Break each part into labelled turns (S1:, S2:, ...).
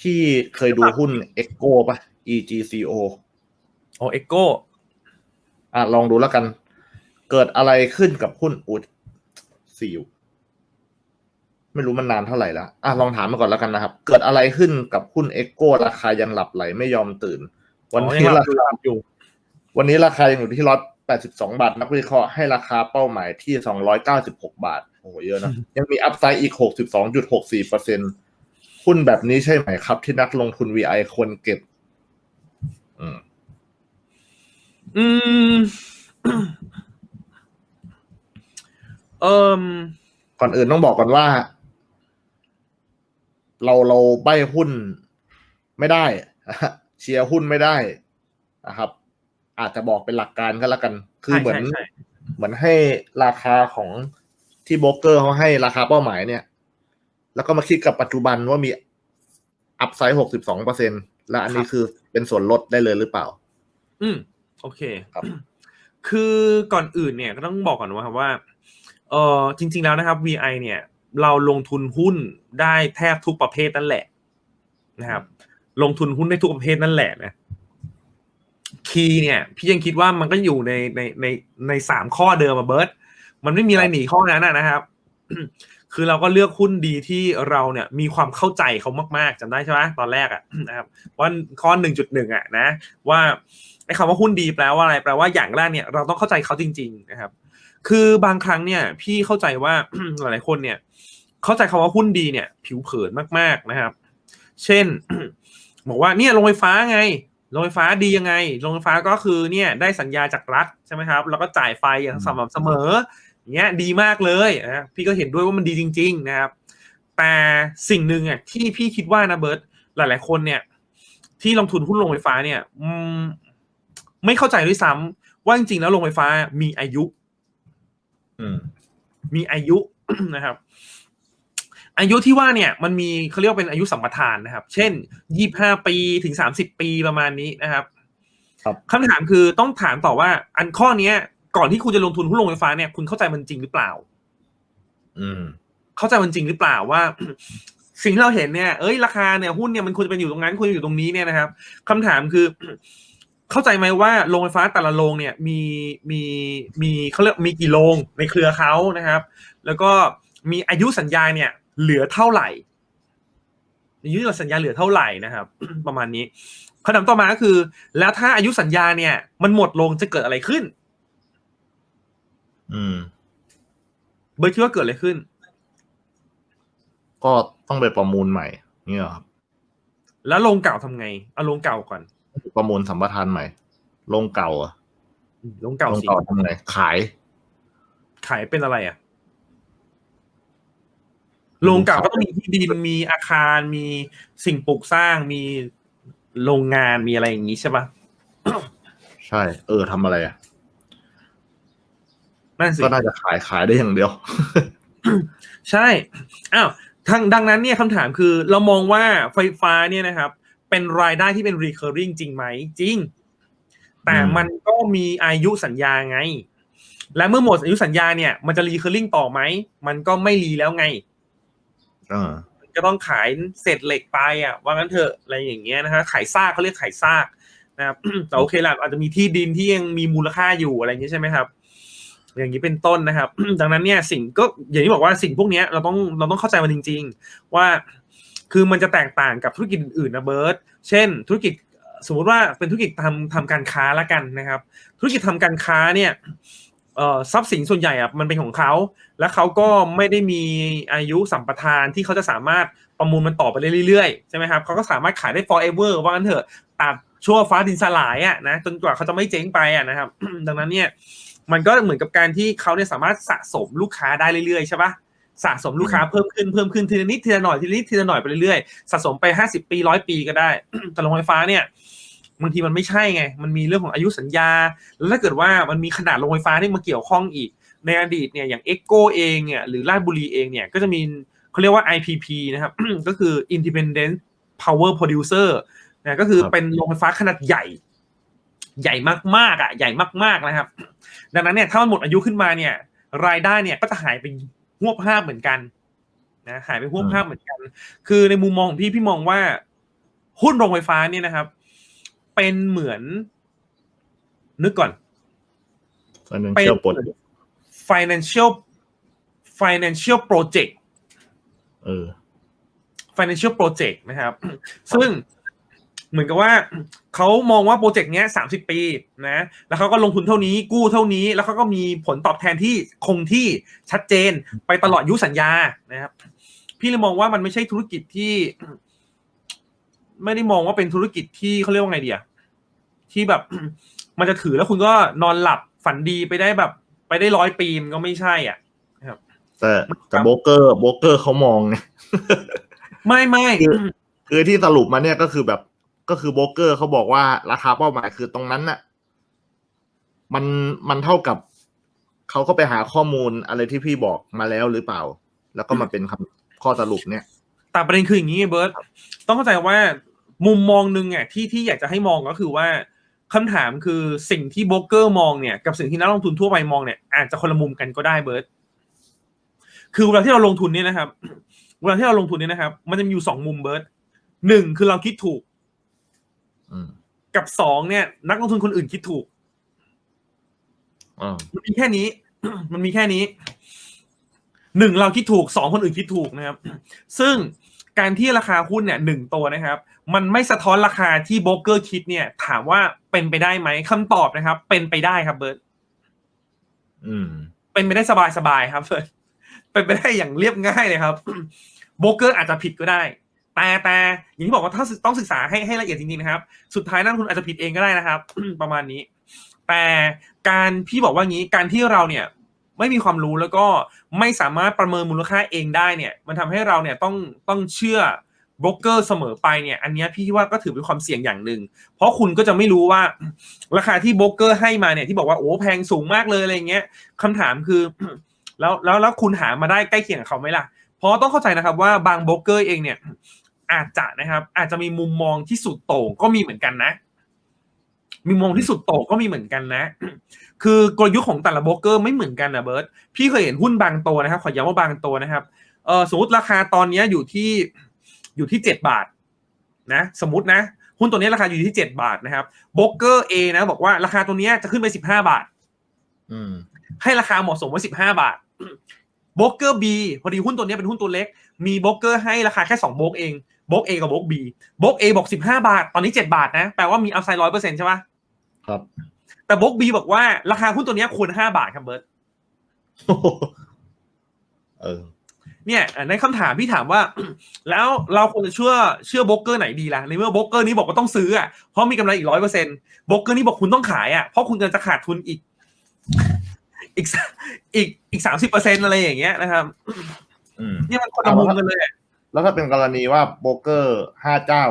S1: พี่เคยดูหุ้น Echo ป่ะ EGCO
S2: โอเอ็กโก้
S1: อะลองดูแล้วกัน เกิดอะไรขึ้นกับหุ้นอุดซิลไม่รู้มันนานเท่าไหร่แล้วอะลองถามมาก่อนแล้วกันนะครับ เกิดอะไรขึ้นกับหุ้น Echo ราคายังหลับไหลไม่ยอมตื่น วันนี้ราคา
S2: อยู่
S1: วันนี้ราคายังอยู่ที่ร้อยแปดสิบสองบาทนักวิเคราะห์ให้ราคาเป้าหมายที่สองร้อยเก้าสิบหกบาท โอ้โหเยอะนะ ยังมีอัพไซด์อีกหกสิบสองจุดหกสี่เปอร์เซ็น หุ้นแบบนี้ใช่ไหมครับ ที่นักลงทุน VI ควรเก็บ อืม
S2: อืมเอ่ม
S1: ก่อนอื่นต้องบอกก่อนว่า เราเราใบหุ้นไม่ได้เชียร์หุ้นไม่ได้นะครับ อาจจะบอกเป็นหลักการก็แล้วกัน คือเหมือน
S2: ใช่ใช่
S1: เหมือนให้ราคาของที่โบรกเกอร์เขาให้ราคาเป้าหมายเนี่ย แล้วก็มาคิดกับปัจจุบันว่ามีอัพไซด์หกสิบสองเปอร์เซ็นและอันนี้คือเป็นส่วนลดได้เลยหรือเปล่า
S2: อืม โอเค
S1: ครับ
S2: คือก่อนอื่นเนี่ยก็ต้องบอกก่อนว่าครับว่า เออจริง ๆแล้วนะครับ VI เนี่ย เราลงทุนหุ้นได้แทบทุกประเภทนั่นแหละนะครับ ลงทุนหุ้นได้ทุกประเภทนั่นแหละนะคีย์เนี่ย พี่ยังคิดว่ามันก็อยู่ในในในในสามข้อเดิมอะเบิร์ตมันไม่มีอะไรหนีข้อนั้นอะนะครับ คือเราก็เลือกหุ้นดีที่เราเนี่ยมีความเข้าใจเขามากๆจำได้ใช่ไหมตอนแรกอะนะครับว่าข้อหนึ่งจุดหนึ่งอะนะว่าไอ้คำว่าหุ้นดีแปลว่าอะไรแปลว่าอย่างแรกเนี่ยเราต้องเข้าใจเขาจริง ๆ นะครับ คือบางครั้งเนี่ยพี่เข้าใจว่าหลายๆคนเนี่ย เข้าใจคำว่าหุ้นดีเนี่ย ผิวเผินมากๆนะครับ เช่น บอกว่าเนี่ยโรงไฟฟ้าไงโรงไฟฟ้าดียังไงโรงไฟฟ้าก็คือเนี่ยได้สัญญาจากรัฐใช่ไหมครับ แล้วก็จ่ายไฟอย่างสม่ำเสมอ เงี้ยดีมากเลยนะพี่ก็เห็นด้วยว่ามันดีจริง ๆ นะครับ แต่สิ่งหนึ่งอะที่พี่คิดว่านะเบิร์ตหลาย ๆ คนเนี่ย ที่ลงทุนหุ้นโรงไฟฟ้าเนี่ยอืมไม่เข้าใจด้วยซ้ำว่าจริง ๆ แล้วโรงไฟฟ้ามีอายุ
S1: อืม
S2: มีอายุนะครับ อายุที่ว่าเนี่ยมันมีเขาเรียกว่าเป็นอายุสัมปทานนะครับ เช่นยี่ห้าปีถึงสามสิบปีประมาณนี้นะครับ
S1: ครับ
S2: คำถามคือต้องถามต่อว่า อันข้อเนี้ย ก่อนที่คุณจะลงทุนหุ้นโรงไฟฟ้าเนี่ยคุณเข้าใจมันจริงหรือเปล่า
S1: อืม
S2: เข้าใจมันจริงหรือเปล่าว่า สิ่งที่เราเห็นเนี่ยเอ้ยราคาเนี่ยหุ้นเนี่ยมันควรจะเป็นอยู่ตรงนั้นควรจะอยู่ตรงนี้เนี่ยนะครับคำถามคือ เข้าใจไหมว่าโรงไฟฟ้าแต่ละโรงเนี่ย มีมีมีเขาเรียกมีกี่โรงในเครือเขานะครับ แล้วก็มีอายุสัญญาเนี่ย เหลือเท่าไหร่อายุสัญญาเหลือเท่าไหร่นะครับ ประมาณนี้คำถามต่อมาก็คือ แล้วถ้าอายุสัญญาเนี่ย มันหมดลงจะเกิดอะไรขึ้น
S1: อืม
S2: เบิร์ดคิดว่าเกิดอะไรขึ้น
S1: ก็ต้องไปประมูลใหม่เนี่ยเหรอครับ
S2: แล้วโรงเก่าทำไง เอาโรงเก่าก่อน
S1: ประมูลสัมปทานใหม่ ลงเก่าอะ
S2: อืมโรงเก่า
S1: ลง
S2: สิ
S1: เก่าทำไงขาย
S2: ขายเป็นอะไรอะโรงเก่าก็ต้องมีที่ดินมีอาคารมีสิ่งปลูกสร้างมีโรงงานมีอะไรอย่างนี้ใช่ปะ
S1: ใช่ เออทำอะไรอะ
S2: นั่นสิ
S1: ก็น่าจะขายขายได้อย่างเดียว
S2: ใช่อ้าวทางดังนั้นเนี่ยคำถามคือเรามองว่าไฟฟ้าเนี่ยนะครับ เป็นรายได้ที่เป็น recurring จริงไหมจริง แต่
S1: อืม
S2: มันก็มีอายุสัญญาไง และเมื่อหมดอายุสัญญาเนี่ย มันจะ recurring ต่อไหม มันก็ไม่รีแล้วไง
S1: เออ
S2: ก็ต้องขายเศษเหล็กไปอะ ว่างั้นเถอะอะไรอย่างเงี้ยนะฮะขายซากเขาเรียกขายซากนะครับแต่โอเคแหละอาจจะมีที่ดินที่ยังมีมูลค่าอยู่อะไรอย่างเงี้ยใช่ไหมครับ อย่างนี้เป็นต้นนะครับ ดังนั้นเนี่ยสิ่งก็อย่างที่บอกว่าสิ่งพวกนี้เราต้องเราต้องเข้าใจมันจริง ๆ ว่าคือมันจะแตกต่างกับธุรกิจอื่นๆนะเบิร์ตเช่น ธุรกิจสมมุติว่าเป็นธุรกิจทำทำการค้าละกันนะครับ ธุรกิจทำการค้าเนี่ยทรัพย์สินส่วนใหญ่อะมันเป็นของเขา และเขาก็ไม่ได้มีอายุสัมปทานที่เขาจะสามารถประมูลมันต่อไปเรื่อยๆใช่ไหมครับเขาก็สามารถขายได้ forever ว่างั้นเถอะตัดชั่วฟ้าดินสลายอะนะจนกว่าเขาจะไม่เจ๊งไปอะนะครับ ดังนั้นเนี่ย มันก็เหมือนกับการที่เขาเนี่ยสามารถสะสมลูกค้าได้เรื่อยๆใช่ปะสะสมลูกค้าเพิ่มขึ้นเพิ่มขึ้นทีละนิดทีละหน่อยทีละนิดทีละหน่อยไปเรื่อยๆสะสมไปห้าสิบปีร้อยปีก็ได้แต่โรงไฟฟ้าเนี่ยบางทีมันไม่ใช่ไง มันมีเรื่องของอายุสัญญา แล้วถ้าเกิดว่ามันมีขนาดโรงไฟฟ้าที่มาเกี่ยวข้องอีก ในอดีตเนี่ยอย่างเอ็กโกเองเนี่ยหรือราชบุรีเองเนี่ยก็จะมีเขาเรียกว่า IPP นะครับ ก็คือ Independent Power Producer นะก็คือ
S1: ครับ
S2: เป็นโรงไฟฟ้าขนาดใหญ่ ใหญ่มากๆอะใหญ่มากๆนะครับ ดังนั้นเนี่ยถ้ามันหมดอายุขึ้นมาเนี่ย รายได้เนี่ยก็จะหายไปหวบห้าบเหมือนกันนะหายไปหวบห้าบเหมือนกัน คือในมุมมองของพี่พี่มองว่าหุ้นโรงไฟฟ้าเนี่ยนะครับ เป็นเหมือน นึกก่อน
S1: financial
S2: เป็น
S1: project
S2: financial financial project
S1: เออ
S2: financial project นะครับ ซึ่ง เหมือนกับว่าเขามองว่าโปรเจกต์เนี้ยสามสิบปีนะแล้วเขาก็ลงทุนเท่านี้กู้เท่านี้ แล้วเขาก็มีผลตอบแทนที่คงที่ชัดเจนไปตลอดอายุสัญญานะครับ พี่เลยมองว่ามันไม่ใช่ธุรกิจที่ ไม่ได้มองว่าเป็นธุรกิจที่เขาเรียกว่าไงเดียที่แบบมันจะถือแล้วคุณก็นอนหลับฝันดีไปได้แบบ ไปได้ร้อยปีมันก็ไม่ใช่อะ
S1: แต่แต่โบรกเกอร์โบรกเกอร์เขามองไง
S2: ไม่ไม่
S1: คือคือที่สรุปมาเนี่ยก็คือแบบ ก็คือโบรกเกอร์เขาบอกว่าราคาเป้าหมายคือตรงนั้นน่ะ มันมันเท่ากับเขาก็ไปหาข้อมูลอะไรที่พี่บอกมาแล้วหรือเปล่า แล้วก็มาเป็นคำข้อสรุปเนี่ย
S2: แต่ประเด็นคืออย่างนี้เบิร์ตต้องเข้าใจว่ามุมมองหนึ่งอะที่ที่อยากจะให้มองก็คือว่าคำถามคือสิ่งที่โบรกเกอร์มองเนี่ยกับสิ่งที่นักลงทุนทั่วไปมองเนี่ยอาจจะคนละมุมกันก็ได้เบิร์ตคือเวลาที่เราลงทุนเนี่ยนะครับ เวลาที่เราลงทุนเนี่ยนะครับ มันจะมีอยู่สองมุมเบิร์ตหนึ่งคือเราคิดถูก กับสองเนี่ย นักลงทุนคนอื่นคิดถูก
S1: อ่า
S2: มันมีแค่นี้ มันมีแค่นี้หนึ่งเราคิดถูกสองคนอื่นคิดถูกนะครับ ซึ่งการที่ราคาหุ้นเนี่ยหนึ่งตัวนะครับ มันไม่สะท้อนราคาที่โบรกเกอร์คิดเนี่ย ถามว่าเป็นไปได้ไหมคำตอบนะครับ เป็นไปได้ครับเบิร์ต
S1: อืม
S2: เป็นไปได้สบายสบายๆครับเบิร์ตเป็นไปได้อย่างเรียบง่ายเลยครับโบรกเกอร์อาจจะผิดก็ได้ แต่แต่อย่างที่บอกว่าถ้าต้องศึกษาให้ให้ละเอียดจริงๆนะครับ สุดท้ายนักลงทุนอาจจะผิดเองก็ได้นะครับ ประมาณนี้ แต่การพี่บอกว่างี้การที่เราเนี่ยไม่มีความรู้แล้วก็ไม่สามารถประเมินมูลค่าเองได้เนี่ย มันทำให้เราเนี่ยต้องต้องเชื่อโบรกเกอร์เสมอไปเนี่ย อันนี้พี่ว่าก็ถือเป็นความเสี่ยงอย่างหนึ่ง เพราะคุณก็จะไม่รู้ว่าราคาที่โบรกเกอร์ให้มาเนี่ยที่บอกว่าโอ้แพงสูงมากเลยอะไรเงี้ยคำถามคือ แล้วแล้วแล้วคุณหามาได้ใกล้เคียงกับเขาไหมล่ะ เพราะต้องเข้าใจนะครับว่าบางโบรกเกอร์เองเนี่ย อาจจะนะครับ อาจจะมีมุมมองที่สุดโต่งก็มีเหมือนกันนะ มีมุมมองที่สุดโต่งก็มีเหมือนกันนะ คือกลยุทธ์ของแต่ละโบรกเกอร์ไม่เหมือนกันนะเบิร์ตพี่เคยเห็นหุ้นบางตัวนะครับ ขอย้ำว่าบางตัวนะครับเออสมมติราคาตอนเนี้ยอยู่ที่อยู่ที่เจ็ดบาท นะ สมมตินะหุ้นตัวนี้ราคาอยู่ที่เจ็ดบาทนะครับโบรกเกอร์เอนะบอกว่าราคาตัวเนี้ยจะขึ้นไปสิบห้าบาท
S1: อืม
S2: ให้ราคาเหมาะสมไว้สิบห้าบาท โบรกเกอร์บีพอดีหุ้นตัวนี้เป็นหุ้นตัวเล็ก มีโบรกเกอร์ให้ราคาแค่สองโบรกเองโบรกเอกับโบรกบีโบรกเอบอกสิบห้าบาท ตอนนี้เจ็ดบาทนะ แปลว่ามีอัพไซด์ร้อยเปอร์เซ็นต์ใช่ปะ
S1: ครับ
S2: แต่โบรกบีบอกว่าราคาหุ้นตัวนี้ควรห้าบาทครับเบิร์ต
S1: เออ
S2: เนี่ยในคำถามพี่ถามว่า แล้วเราควรจะเชื่อเชื่อโบรกเกอร์ไหนดีล่ะในเมื่อโบรกเกอร์นี้บอกว่าต้องซื้ออะเพราะมีกำไรอีกร้อยเปอร์เซ็นต์โบรกเกอร์นี้บอกคุณต้องขายอะเพราะคุณกำลังจะขาดทุนอีก อีกสอีกอีกสามสิบเปอร์เซ็นต์อะไรอย่างเงี้ยนะครับ
S1: อืม
S2: เนี่ยมันคนละมุมกันเลยอะ
S1: แล้วถ้าเป็นกรณีว่าโบรกเกอร์ห้าเจ้า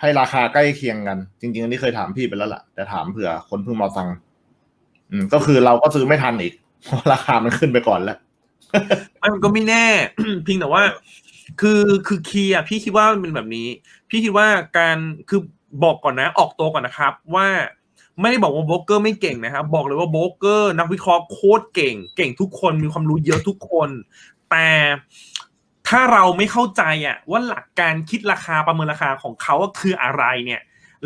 S1: ให้ราคาใกล้เคียงกัน จริง ๆ อันนี้เคยถามพี่ไปแล้วล่ะ แต่ถามเผื่อคนเพิ่งมาฟัง อืม ก็คือเราก็ซื้อไม่ทันอีกเพราะราคามันขึ้นไปก่อนแล้ว
S2: ไม่มันก็ไม่แน่เพียงแต่ว่า คือคือคีย์อะพี่คิดว่ามันเป็นแบบนี้ พี่คิดว่าการคือบอกก่อนนะ ออกตัวก่อนนะครับ ว่า ไม่ได้บอกว่าโบรกเกอร์ไม่เก่งนะครับ บอกเลยว่าโบรกเกอร์นักวิเคราะห์โคตรเก่ง เก่งทุกคนมีความรู้เยอะทุกคน แต่ถ้าเราไม่เข้าใจอะว่าหลักการคิดราคาประเมินราคาของเขาคืออะไรเนี่ย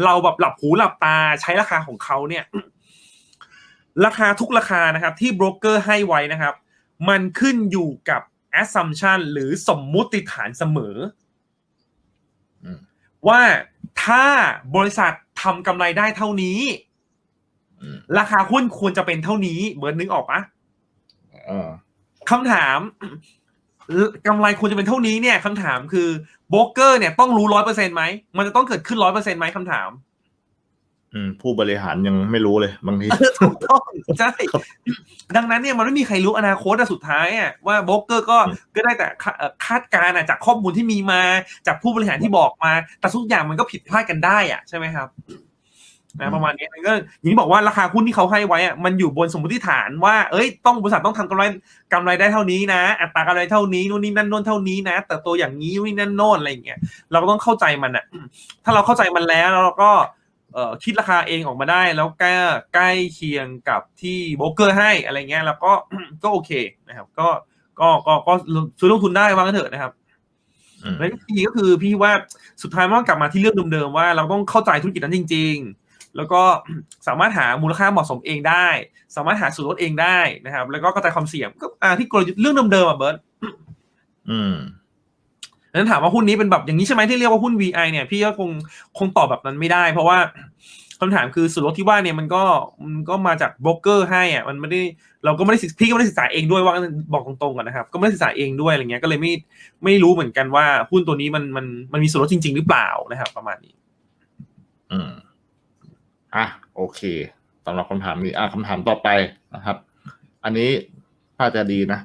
S2: เราแบบหลับหูหลับตาใช้ราคาของเขาเนี่ย ราคาทุกราคานะครับ ที่โบรกเกอร์ให้ไว้นะครับ มันขึ้นอยู่กับ assumption หรือสมมุติฐานเสมออ
S1: ม
S2: ว่าถ้าบริษัททำกำไรได้เท่านี้
S1: อืม
S2: ราคาหุ้นควรจะเป็นเท่านี้เบิร์ดนึกออกปะ
S1: เออ
S2: คำถามกำไรควรจะเป็นเท่านี้เนี่ยคำถามคือโบรกเกอร์เนี่ยต้องรู้ร้อยเปอร์เซ็นไหมมันจะต้องเกิดขึ้นร้อยเปอร์เซ็นไหมคำถาม
S1: อืมผู้บริหารยังไม่รู้เลยบางที
S2: ถูกต้องใช่
S1: ครับ
S2: ดังนั้นเนี่ยมันไม่มีใครรู้อนาคตอะสุดท้ายอะว่าโบรกเกอร์ก็
S1: อืม
S2: ก็ได้แต่คาเอ่อคาดการณ์อะจากข้อมูลที่มีมาจากผู้บริหารที่บอกมา แต่ทุกอย่างมันก็ผิดพลาดกันได้อะใช่ไหมครับ นะประมาณนี้มันก็อย่างที่บอกว่าราคาหุ้นที่เขาให้ไว้อะมันอยู่บนสมมติฐานว่าเอ้ยต้องบริษัทต้องทำกำไรกำไรได้เท่านี้นะ อัตรากำไรเท่านี้นู่นนี่นั่นโน่นเท่านี้นะแต่ตัวอย่างนี้นู่นนี่นั่นโน่นอะไรอย่างเงี้ยเราก็ต้องเข้าใจมันอะถ้าเราเข้าใจมันแล้วแล้วเราก็เอ่อคิดราคาเองออกมาได้ แล้วใกล้ใกล้เคียงกับที่โบรกเกอร์ให้อะไรเงี้ยแล้วก็ก็โอเคนะครับ ก็ก็ก็ก็ซื้อลงทุนได้วางกันเถอะนะครับ
S1: อืม
S2: แล้วทีก็คือพี่ว่าสุดท้ายมันก็กลับมาที่เรื่องเดิมๆว่าเราต้องเข้าใจธุรกิจนั้นจริง ๆ แล้วก็สามารถหามูลค่าเหมาะสมเองได้ สามารถหาส่วนลดเองได้นะครับ แล้วก็กระจายความเสี่ยงก็อ่าที่กลยุทธ์เรื่องเดิมๆอะเบิร์ต
S1: อืม
S2: นั้นถามว่าหุ้นนี้เป็นแบบอย่างนี้ใช่ไหมที่เรียกว่าหุ้น VI เนี่ยพี่ก็คงคงตอบแบบนั้นไม่ได้ เพราะว่าคำถามคือส่วนลดที่ว่าเนี่ยมันก็มันก็มาจากโบรกเกอร์ให้อะมันไม่ได้เราก็ไม่ได้ศึกพี่ก็ไม่ได้ศึกษาเองด้วยว่าบอกตรงๆกันนะครับ ก็ไม่ได้ศึกษาเองด้วยอะไรเงี้ยก็เลยไม่ไม่รู้เหมือนกันว่าหุ้นตัวนี้มันมันมันมีส่วนลดจริง ๆ หรือเปล่านะครับ ประมาณนี้
S1: อืม อะโอเคสำหรับคำถามนี้อะคำถามต่อไปนะครับ อันนี้น่าจะดีนะ